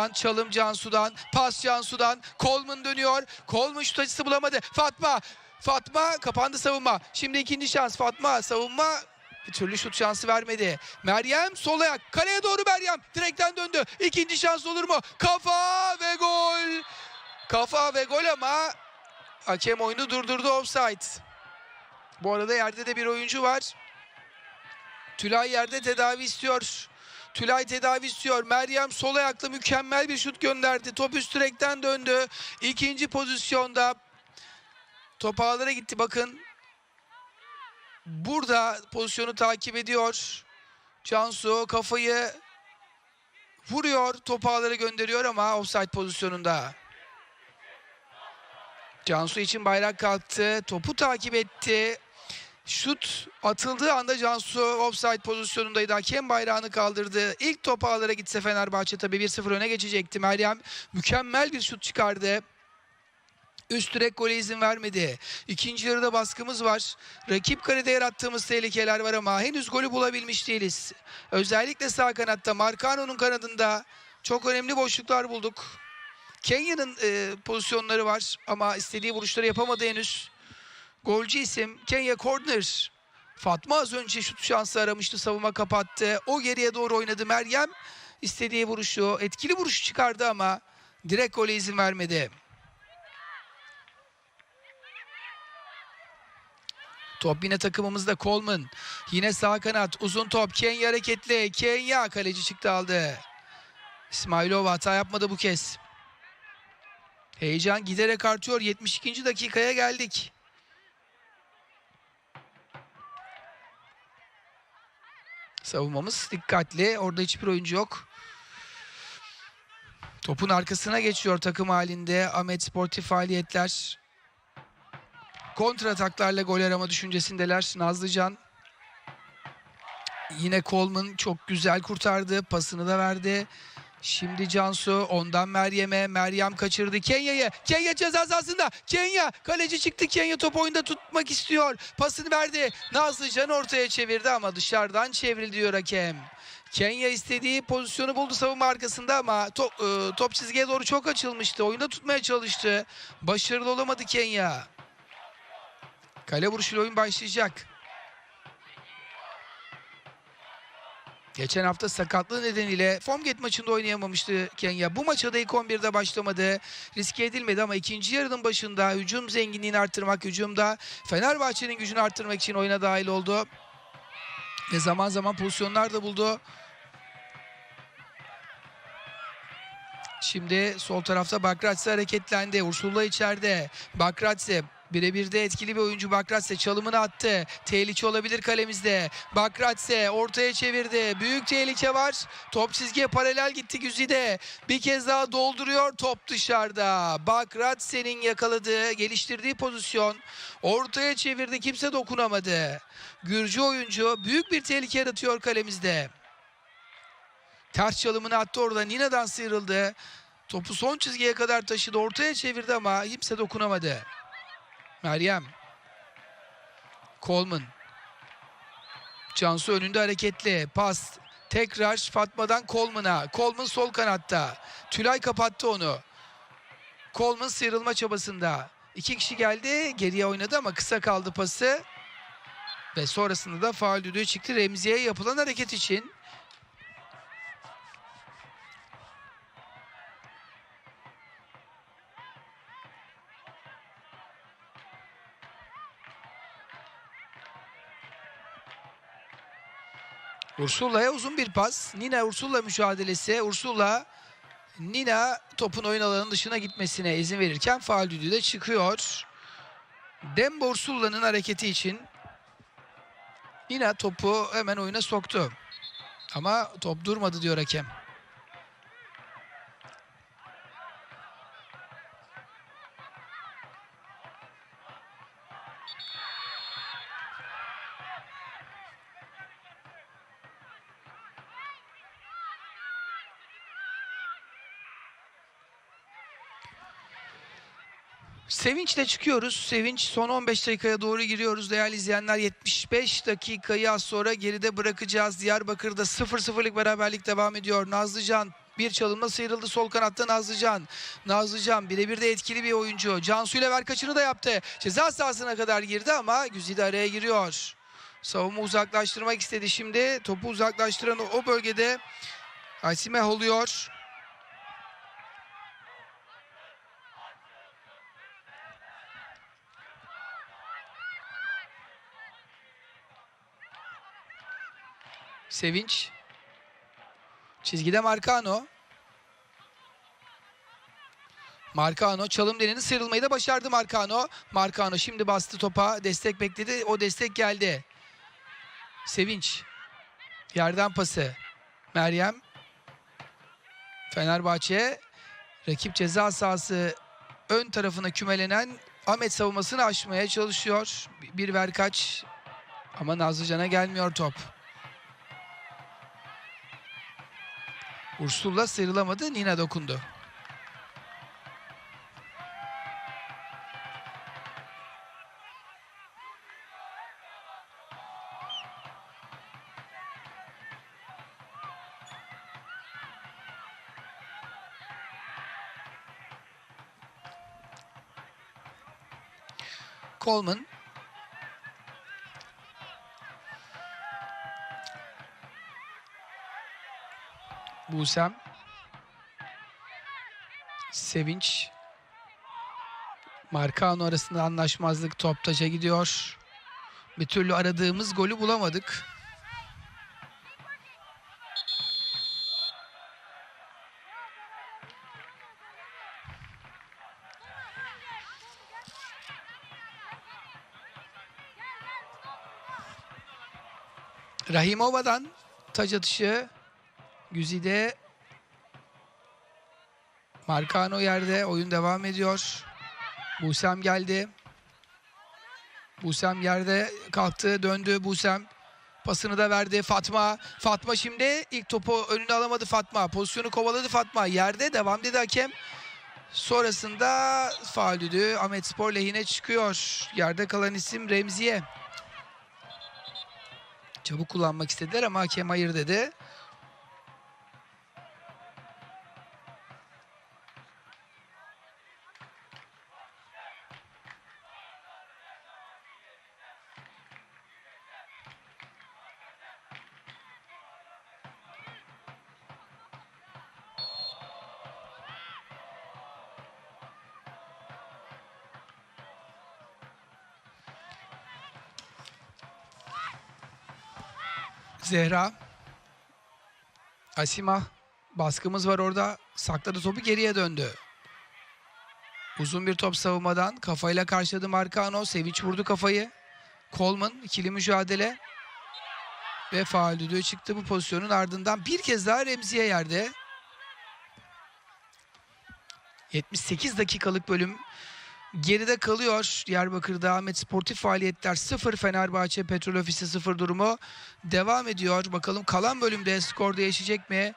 Cansu'dan, çalım Cansu'dan, pas Cansu'dan. Coleman dönüyor. Coleman şut açısı bulamadı. Fatma, Fatma kapandı savunma. Şimdi ikinci şans Fatma savunma bir türlü şut şansı vermedi. Meryem sol ayak. Kaleye doğru Meryem. Direkten döndü. İkinci şans olur mu? Kafa ve gol. Kafa ve gol ama hakem oyunu durdurdu offside. Bu arada yerde de bir oyuncu var. Tülay yerde tedavi istiyor. Tülay tedavi istiyor. Meryem sol ayakla mükemmel bir şut gönderdi. Top üst direkten döndü. İkinci pozisyonda top ağlara gitti bakın. Burada pozisyonu takip ediyor. Cansu kafayı vuruyor. Top ağlara gönderiyor ama offside pozisyonunda. Cansu için bayrak kalktı. Topu takip etti. Şut atıldığı anda Cansu offside pozisyonundaydı. Hakem bayrağını kaldırdı. İlk top ağlara gitse Fenerbahçe tabii 1-0 öne geçecekti. Meryem mükemmel bir şut çıkardı. Üst direk gole izin vermedi. İkinci yarıda baskımız var. Rakip kalede yarattığımız tehlikeler var ama henüz golü bulabilmiş değiliz. Özellikle sağ kanatta Marcano'nun kanadında çok önemli boşluklar bulduk. Kenya'nın e, pozisyonları var ama istediği vuruşları yapamadı henüz. Golcü isim Kenya Corner. Fatma az önce şut şansı aramıştı savunma kapattı. O geriye doğru oynadı Meryem. istediği vuruşu etkili vuruş çıkardı ama direkt gole izin vermedi. Top yine takımımızda Coleman. Yine sağ kanat uzun top Kenya hareketli. Kenya kaleci çıktı aldı. İsmailova hata yapmadı bu kez. Heyecan giderek artıyor. 72. dakikaya geldik. Savunmamız dikkatli. Orada hiçbir oyuncu yok. Topun arkasına geçiyor takım halinde. Ahmet Sportif faaliyetler. Kontra ataklarla gol arama düşüncesindeler. Nazlıcan. Yine Coleman çok güzel kurtardı. Pasını da verdi. Şimdi Cansu ondan Meryem'e. Meryem kaçırdı Kenya'yı. Kenya ceza sahasında. Kenya kaleci çıktı. Kenya top oyunda tutmak istiyor. Pasını verdi. Nazlıcan ortaya çevirdi ama dışarıdan çevrildi diyor hakem. Kenya istediği pozisyonu buldu savunma arkasında ama top, e, top çizgiye doğru çok açılmıştı. Oyunda tutmaya çalıştı. Başarılı olamadı Kenya. Kale vuruşuyla oyun başlayacak. Geçen hafta sakatlığı nedeniyle Formget maçında oynayamamıştı Kenya. Bu maça da ilk 11'de başlamadı. Riske edilmedi ama ikinci yarının başında hücum zenginliğini arttırmak, hücumda Fenerbahçe'nin gücünü arttırmak için oyuna dahil oldu. Ve zaman zaman pozisyonlar da buldu. Şimdi sol tarafta Bakratse hareketlendi. Ursula içeride. Bakratse Birebir de etkili bir oyuncu Bakratse çalımını attı. Tehlike olabilir kalemizde. Bakratse ortaya çevirdi. Büyük tehlike var. Top çizgiye paralel gitti Güzide. Bir kez daha dolduruyor. Top dışarıda. Bakratse'nin yakaladığı, geliştirdiği pozisyon. Ortaya çevirdi. Kimse dokunamadı. Gürcü oyuncu büyük bir tehlike yaratıyor kalemizde. Ters çalımını attı orada. Nina'dan sıyrıldı. Topu son çizgiye kadar taşıdı. Ortaya çevirdi ama kimse dokunamadı. Meryem. Coleman. Cansu önünde hareketli. Pas. Tekrar Fatma'dan Coleman'a. Coleman sol kanatta. Tülay kapattı onu. Coleman sıyrılma çabasında. İki kişi geldi. Geriye oynadı ama kısa kaldı pası. Ve sonrasında da faul düdüğü çıktı. Remzi'ye yapılan hareket için. Ursula'ya uzun bir pas. Nina Ursula mücadelesi. Ursula Nina topun oyun alanının dışına gitmesine izin verirken faal düdüğü de çıkıyor. Dembo Ursula'nın hareketi için Nina topu hemen oyuna soktu. Ama top durmadı diyor hakem. Sevinçle çıkıyoruz. Sevinç son 15 dakikaya doğru giriyoruz değerli izleyenler. 75 dakikayı az sonra geride bırakacağız. Diyarbakır'da 0-0'lık beraberlik devam ediyor. Nazlıcan Bir çalımla sıyrıldı sol kanatta Nazlıcan. Nazlıcan birebir de etkili bir oyuncu. Cansu ile ver da yaptı. Ceza sahasına kadar girdi ama Güzide araya giriyor. Savunma uzaklaştırmak istedi şimdi. Topu uzaklaştıran o bölgede Asimeh oluyor. Sevinç. Çizgide Marcano. Marcano çalım denedi sıyrılmayı da başardı Marcano. Marcano şimdi bastı topa destek bekledi o destek geldi. Sevinç. Yerden pası. Meryem. Fenerbahçe rakip ceza sahası ön tarafına kümelenen Ahmet savunmasını aşmaya çalışıyor. Bir ver kaç ama Nazlıcan'a gelmiyor top. Ursul'la sıyrılamadı. Nina dokundu. Coleman. Busem. Sevinç. Markano arasında anlaşmazlık top taça gidiyor. Bir türlü aradığımız golü bulamadık. Rahimova'dan taç atışı. Güzide Marcano yerde. Oyun devam ediyor. Busem geldi. Busem yerde kalktı, döndü Busem. Pasını da verdi Fatma. Fatma şimdi ilk topu önüne alamadı Fatma. Pozisyonu kovaladı Fatma. Yerde devam dedi hakem. Sonrasında faul düdüğü Ahmet Spor lehine çıkıyor. Yerde kalan isim Remziye. Çabuk kullanmak istediler ama hakem hayır dedi. Zehra. Asima. Baskımız var orada. Sakladı topu geriye döndü. Uzun bir top savunmadan kafayla karşıladı Marcano. Sevinç vurdu kafayı. Coleman ikili mücadele. Ve faul düdüğü çıktı bu pozisyonun ardından bir kez daha Remziye yerde. 78 dakikalık bölüm geride kalıyor. Diyarbakır'da Ahmet Sportif faaliyetler 0 Fenerbahçe Petrol Ofisi 0 durumu devam ediyor. Bakalım kalan bölümde skor değişecek mi?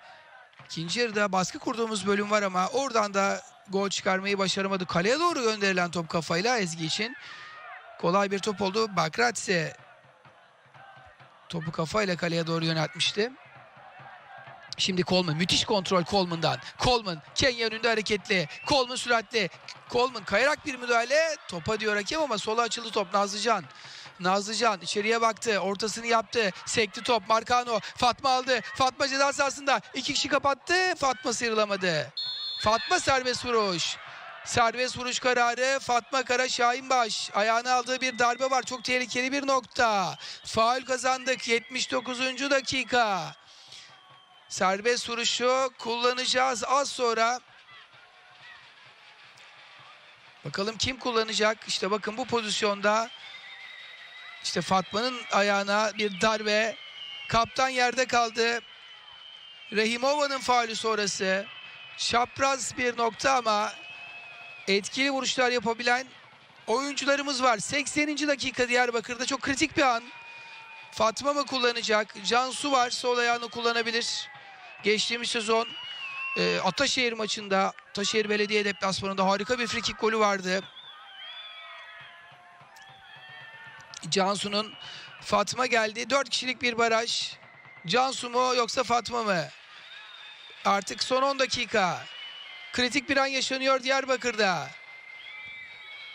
İkinci yarıda baskı kurduğumuz bölüm var ama oradan da gol çıkarmayı başaramadı. Kaleye doğru gönderilen top kafayla Ezgi için. Kolay bir top oldu. Bakratse topu kafayla kaleye doğru yöneltmişti. Şimdi Coleman. Müthiş kontrol Coleman'dan. Coleman Kenya önünde hareketli. Coleman süratli. Coleman kayarak bir müdahale. Topa diyor hakem ama sola açıldı top Nazlıcan. Nazlıcan içeriye baktı. Ortasını yaptı. Sekti top. Marcano. Fatma aldı. Fatma ceza sahasında. iki kişi kapattı. Fatma sıyrılamadı. Fatma serbest vuruş. Serbest vuruş kararı Fatma Kara Şahinbaş. Ayağına aldığı bir darbe var. Çok tehlikeli bir nokta. Faul kazandık 79. dakika. Serbest vuruşu kullanacağız az sonra. Bakalım kim kullanacak? İşte bakın bu pozisyonda işte Fatma'nın ayağına bir darbe. Kaptan yerde kaldı. Rehimova'nın faulü sonrası. Şapraz bir nokta ama etkili vuruşlar yapabilen oyuncularımız var. 80. dakika Diyarbakır'da çok kritik bir an. Fatma mı kullanacak? Cansu var. Sol ayağını kullanabilir. Geçtiğimiz sezon e, Ataşehir maçında Ataşehir Belediye deplasmanında harika bir frikik golü vardı. Cansu'nun Fatma geldi. Dört kişilik bir baraj. Cansu mu yoksa Fatma mı? Artık son 10 dakika. Kritik bir an yaşanıyor Diyarbakır'da.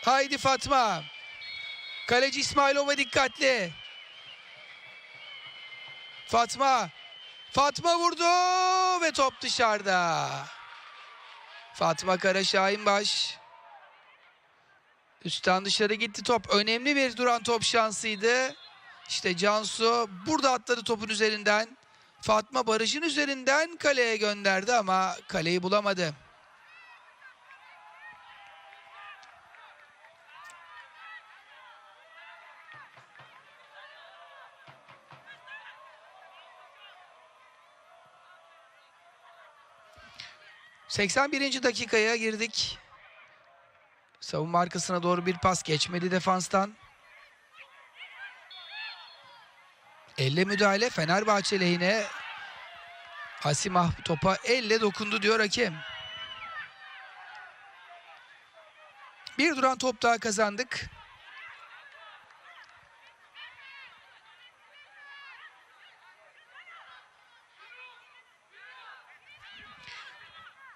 Haydi Fatma. Kaleci İsmailova dikkatli. Fatma. Fatma vurdu ve top dışarıda. Fatma Kara Şahinbaş. Üstten dışarı gitti top. Önemli bir duran top şansıydı. İşte Cansu burada atladı topun üzerinden. Fatma barajın üzerinden kaleye gönderdi ama kaleyi bulamadı. ...81. dakikaya girdik. Savunma arkasına doğru bir pas geçmedi defanstan. Elle müdahale Fenerbahçe lehine. Asimah topa elle dokundu diyor hakem. Bir duran top daha kazandık.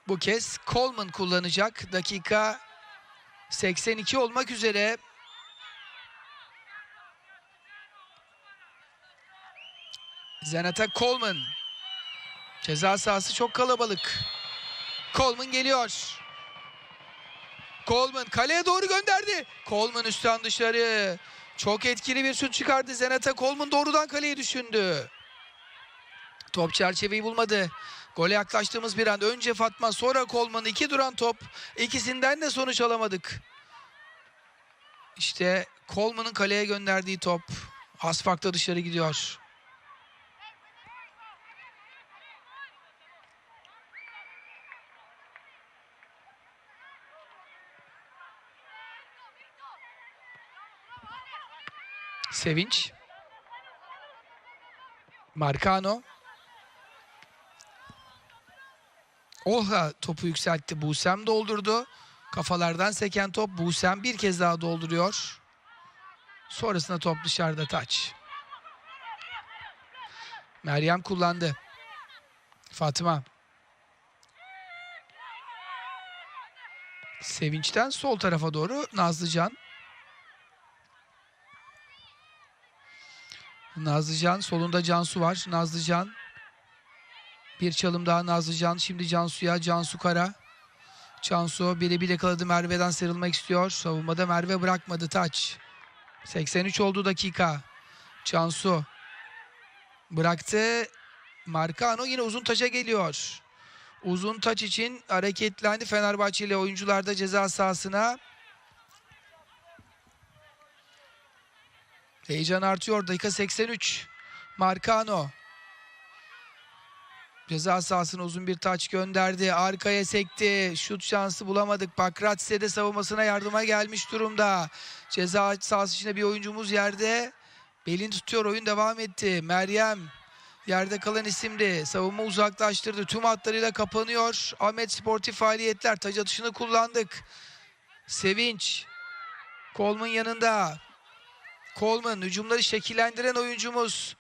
Bu kez Coleman kullanacak. Dakika 82 olmak üzere. Zenata Coleman. Ceza sahası çok kalabalık. Coleman geliyor. Coleman kaleye doğru gönderdi. Coleman üstten dışarı. Çok etkili bir şut çıkardı. Zenata Coleman doğrudan kaleye düşündü. Top çerçeveyi bulmadı. Gole yaklaştığımız bir anda önce Fatma sonra Coleman iki duran top. İkisinden de sonuç alamadık. İşte Coleman'ın kaleye gönderdiği top. Az farkla dışarı gidiyor. Sevinç. Marcano. Oha topu yükseltti. Busem doldurdu. Kafalardan seken top Busem bir kez daha dolduruyor. Sonrasında top dışarıda taç. Meryem kullandı. Fatıma. Sevinçten sol tarafa doğru Nazlıcan. Nazlıcan solunda Cansu var. Nazlıcan bir çalım daha Nazlıcan. Şimdi Cansu'ya. Cansu Kara. Cansu biri bir yakaladı. Merve'den sıyrılmak istiyor. Savunmada Merve bırakmadı. Taç. 83 oldu dakika. Cansu. Bıraktı. Marcano yine uzun taça geliyor. Uzun taç için hareketlendi Fenerbahçeli oyuncular da ceza sahasına. Heyecan artıyor. Dakika 83. Marcano. Ceza sahasına uzun bir taç gönderdi. Arkaya sekti. Şut şansı bulamadık. Pakratse de savunmasına yardıma gelmiş durumda. Ceza sahası içinde bir oyuncumuz yerde. Belin tutuyor. Oyun devam etti. Meryem yerde kalan isimdi. Savunma uzaklaştırdı. Tüm hatlarıyla kapanıyor. Ahmet sportif faaliyetler. Taç atışını kullandık. Sevinç. Kolmun yanında. Coleman hücumları şekillendiren oyuncumuz.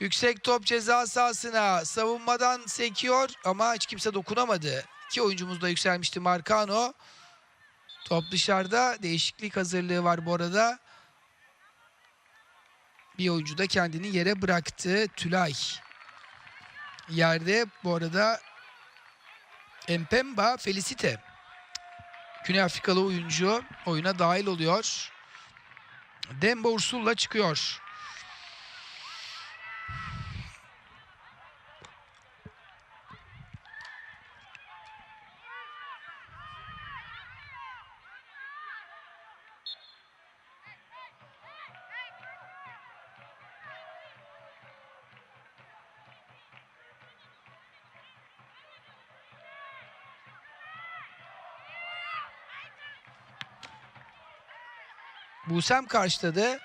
Yüksek top ceza sahasına savunmadan sekiyor ama hiç kimse dokunamadı. İki oyuncumuz da yükselmişti Marcano. Top dışarıda değişiklik hazırlığı var bu arada. Bir oyuncu da kendini yere bıraktı. Tülay. Yerde bu arada Empemba Felicite. Güney Afrikalı oyuncu oyuna dahil oluyor. Demba Ursul'la çıkıyor. Busem karşıladı.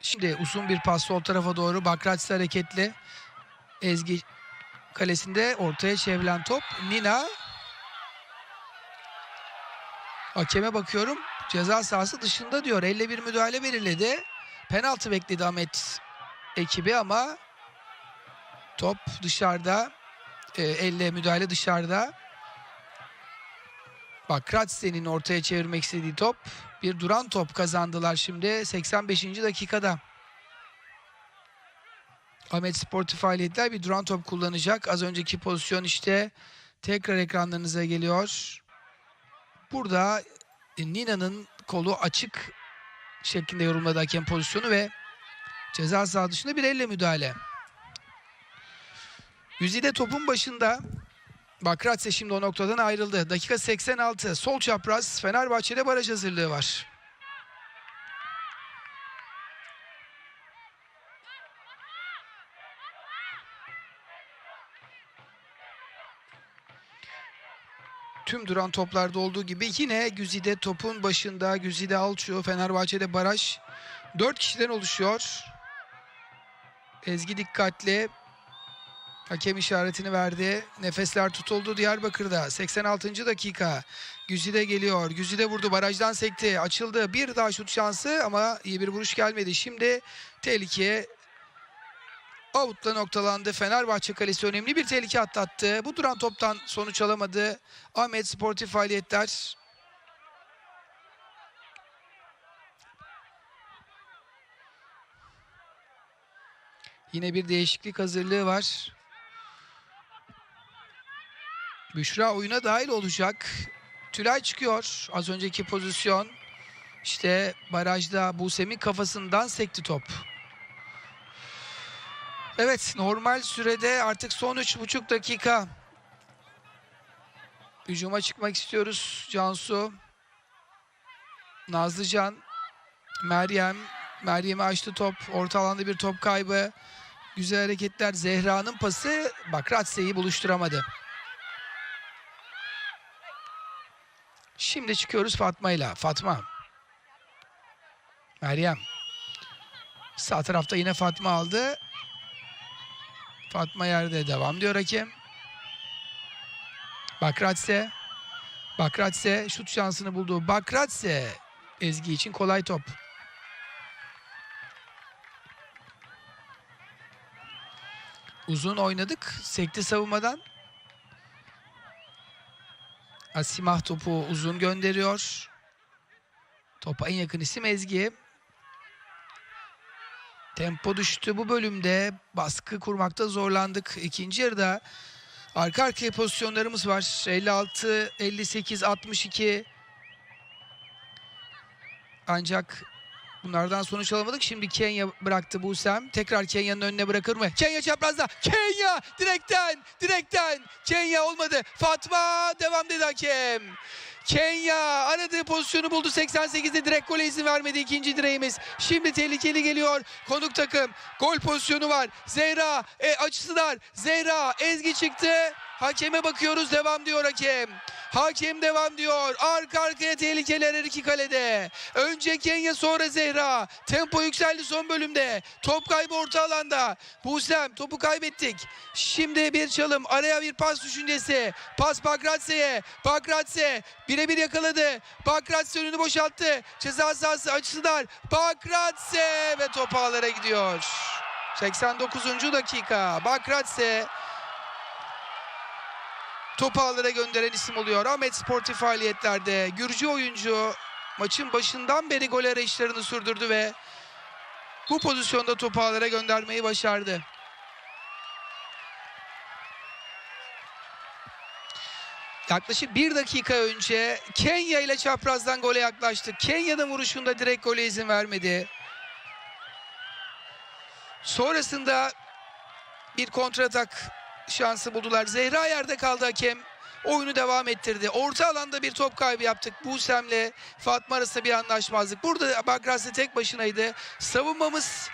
Şimdi uzun bir pas sol tarafa doğru. Bakraç'ta hareketli. Ezgi kalesinde ortaya çevrilen top. Nina. Hakeme bakıyorum. Ceza sahası dışında diyor. Elle bir müdahale belirledi. Penaltı bekledi Ahmet ekibi ama top dışarıda. e, elle müdahale dışarıda. Bak Kratze'nin ortaya çevirmek istediği top. Bir duran top kazandılar şimdi 85. dakikada. Ahmet Sportif Faaliyetler bir duran top kullanacak. Az önceki pozisyon işte tekrar ekranlarınıza geliyor. Burada Nina'nın kolu açık şeklinde yorumladı hakem pozisyonu ve ceza saha dışında bir elle müdahale. Güzide topun başında. Bakratse şimdi o noktadan ayrıldı. Dakika 86. Sol çapraz Fenerbahçe'de baraj hazırlığı var. Tüm duran toplarda olduğu gibi yine Güzide topun başında. Güzide Alço Fenerbahçe'de baraj. 4 kişiden oluşuyor. Ezgi dikkatli. Hakem işaretini verdi. Nefesler tutuldu Diyarbakır'da. 86. dakika. Güzide geliyor. Güzide vurdu. Barajdan sekti. Açıldı. Bir daha şut şansı ama iyi bir vuruş gelmedi. Şimdi tehlike Avutla noktalandı. Fenerbahçe kalesi önemli bir tehlike atlattı. Bu duran toptan sonuç alamadı. Ahmet Sportif Faaliyetler Yine bir değişiklik hazırlığı var. Büşra oyuna dahil olacak. Tülay çıkıyor. Az önceki pozisyon. İşte barajda Busem'in kafasından sekti top. Evet normal sürede artık son 3,5 dakika. Hücuma çıkmak istiyoruz Cansu. Nazlıcan. Meryem. Meryem'i açtı top. Orta alanda bir top kaybı. Güzel hareketler. Zehra'nın pası. Bak Ratse'yi buluşturamadı. Şimdi çıkıyoruz Fatma ile. Fatma. Meryem. Sağ tarafta yine Fatma aldı. Fatma yerde devam diyor hakem. Bakratse. Bakratse şut şansını buldu. Bakratse. Ezgi için kolay top. Uzun oynadık. Sekti savunmadan. Asimah topu uzun gönderiyor. Topa en yakın isim Ezgi. Tempo düştü bu bölümde. Baskı kurmakta zorlandık. İkinci yarıda arka arkaya pozisyonlarımız var. 56, 58, 62. Ancak bunlardan sonuç alamadık. Şimdi Kenya bıraktı Busem. Tekrar Kenya'nın önüne bırakır mı? Kenya çaprazda. Kenya direkten, direkten. Kenya olmadı. Fatma devam dedi hakem. Kenya aradığı pozisyonu buldu 88'de direkt gole izin vermedi ikinci direğimiz. Şimdi tehlikeli geliyor konuk takım. Gol pozisyonu var. Zehra e, açısılar. Zehra Ezgi çıktı. Hakeme bakıyoruz devam diyor hakem. Hakem devam diyor. Arka arkaya tehlikeler her iki kalede. Önce Kenya sonra Zehra. Tempo yükseldi son bölümde. Top kaybı orta alanda. Busem topu kaybettik. Şimdi bir çalım. Araya bir pas düşüncesi. Pas Bakratse'ye. Bakratse birebir yakaladı. Bakratse önünü boşalttı. Ceza sahası açısılar. Bakratse ve top ağlara gidiyor. 89. dakika. Bakratse topu ağlara gönderen isim oluyor. Ahmet Sportif faaliyetlerde Gürcü oyuncu maçın başından beri gol arayışlarını sürdürdü ve bu pozisyonda topu ağlara göndermeyi başardı. Yaklaşık bir dakika önce Kenya ile çaprazdan gole yaklaştı. Kenya'nın vuruşunda direkt gole izin vermedi. Sonrasında bir kontratak şansı buldular. Zehra yerde kaldı hakem. Oyunu devam ettirdi. Orta alanda bir top kaybı yaptık. Busem'le Fatma arasında bir anlaşmazlık. Burada Bagras'ı tek başınaydı. Savunmamız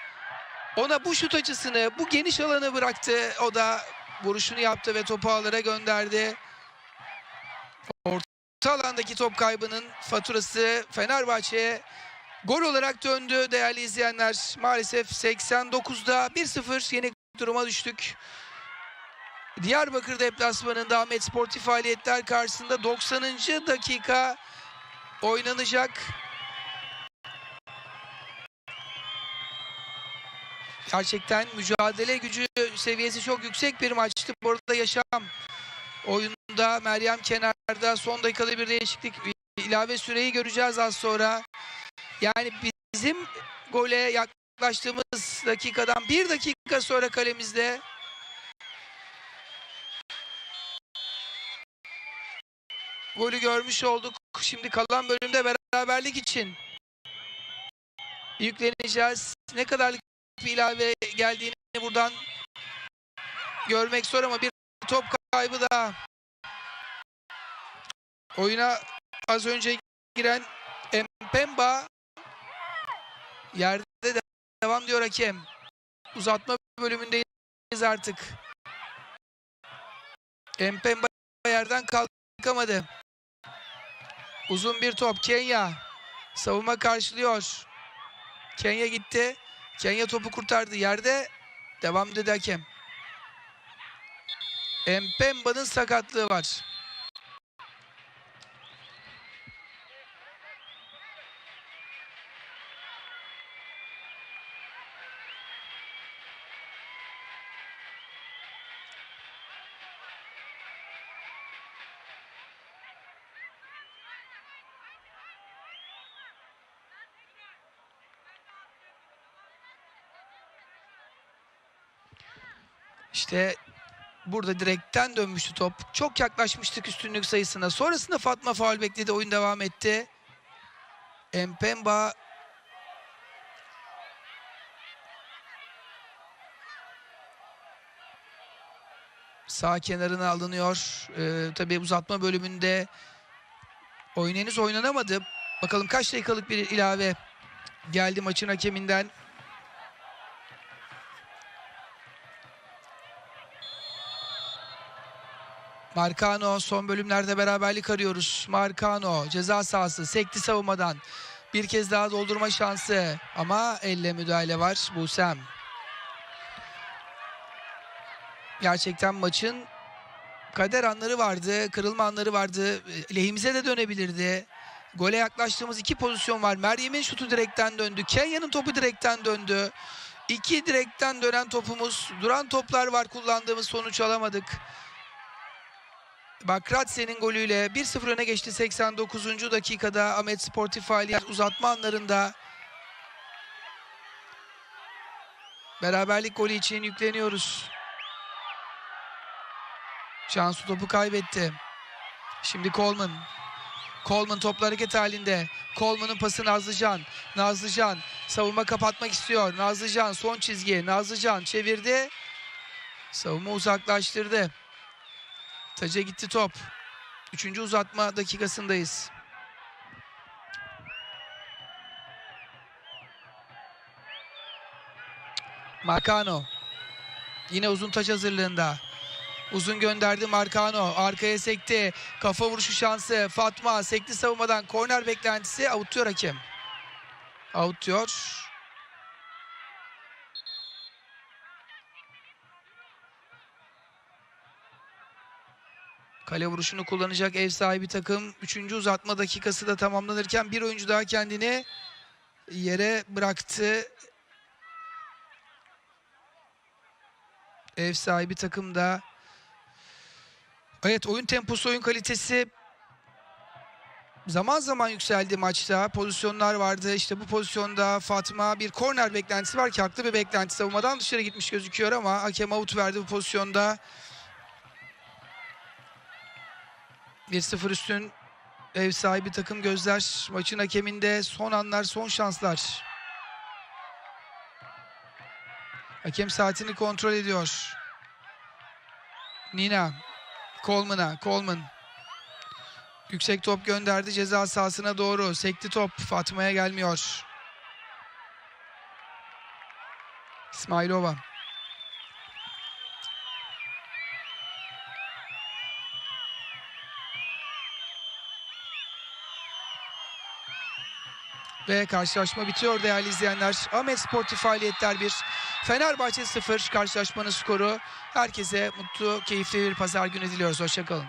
ona bu şut açısını, bu geniş alanı bıraktı. O da vuruşunu yaptı ve topu ağlara gönderdi. Orta alandaki top kaybının faturası Fenerbahçe'ye gol olarak döndü değerli izleyenler. Maalesef 89'da 1-0 yeni duruma düştük. Diyarbakır deplasmanında Ahmet Sportif faaliyetler karşısında 90. dakika oynanacak. Gerçekten mücadele gücü seviyesi çok yüksek bir maçtı. Bu arada yaşam oyunda Meryem kenarda son dakikada bir değişiklik ilave süreyi göreceğiz az sonra. Yani bizim gole yaklaştığımız dakikadan bir dakika sonra kalemizde golü görmüş olduk. Şimdi kalan bölümde beraberlik için yükleneceğiz. Ne kadarlık bir ilave geldiğini buradan görmek zor ama bir top kaybı daha. Oyuna az önce giren Empemba yerde de devam diyor hakem. Uzatma bölümündeyiz artık. Empemba yerden kalkamadı. Uzun bir top Kenya. Savunma karşılıyor. Kenya gitti. Kenya topu kurtardı. Yerde devam dedi hakem. Empemba'nın sakatlığı var. İşte burada direkten dönmüştü top. Çok yaklaşmıştık üstünlük sayısına. Sonrasında Fatma faul bekledi. Oyun devam etti. Empemba sağ kenarına alınıyor. Ee, tabii uzatma bölümünde oyun henüz oynanamadı. Bakalım kaç dakikalık bir ilave geldi maçın hakeminden. Marcano son bölümlerde beraberlik arıyoruz. Marcano ceza sahası sekti savunmadan. Bir kez daha doldurma şansı ama elle müdahale var Busem. Gerçekten maçın kader anları vardı, kırılma anları vardı. Lehimize de dönebilirdi. Gole yaklaştığımız iki pozisyon var. Meryem'in şutu direkten döndü. Kenya'nın topu direkten döndü. İki direkten dönen topumuz. Duran toplar var kullandığımız sonuç alamadık. Bakratse'nin golüyle 1-0 öne geçti 89. dakikada Ahmet Sportif faaliyet uzatma anlarında beraberlik golü için yükleniyoruz. Şansu topu kaybetti. Şimdi Coleman. Coleman topla hareket halinde. Coleman'ın pası Nazlıcan. Nazlıcan savunma kapatmak istiyor. Nazlıcan son çizgi. Nazlıcan çevirdi. Savunma uzaklaştırdı. Taca gitti top. Üçüncü uzatma dakikasındayız. Marcano. Yine uzun taç hazırlığında. Uzun gönderdi Marcano. Arkaya sekti. Kafa vuruşu şansı. Fatma sekti savunmadan. Korner beklentisi. Avutuyor hakem. Avutuyor. Kale vuruşunu kullanacak ev sahibi takım. Üçüncü uzatma dakikası da tamamlanırken bir oyuncu daha kendini yere bıraktı. Ev sahibi takım da Evet oyun temposu, oyun kalitesi zaman zaman yükseldi maçta. Pozisyonlar vardı. İşte bu pozisyonda Fatma bir korner beklentisi var ki haklı bir beklenti. Savunmadan dışarı gitmiş gözüküyor ama hakem out verdi bu pozisyonda. 1-0 üstün ev sahibi takım gözler maçın hakeminde son anlar son şanslar. Hakem saatini kontrol ediyor. Nina Coleman'a Coleman yüksek top gönderdi ceza sahasına doğru sekti top Fatma'ya gelmiyor. İsmailova Ve karşılaşma bitiyor değerli izleyenler. Ahmet Sportif Faaliyetler 1, Fenerbahçe 0 karşılaşmanın skoru. Herkese mutlu, keyifli bir pazar günü diliyoruz. Hoşçakalın.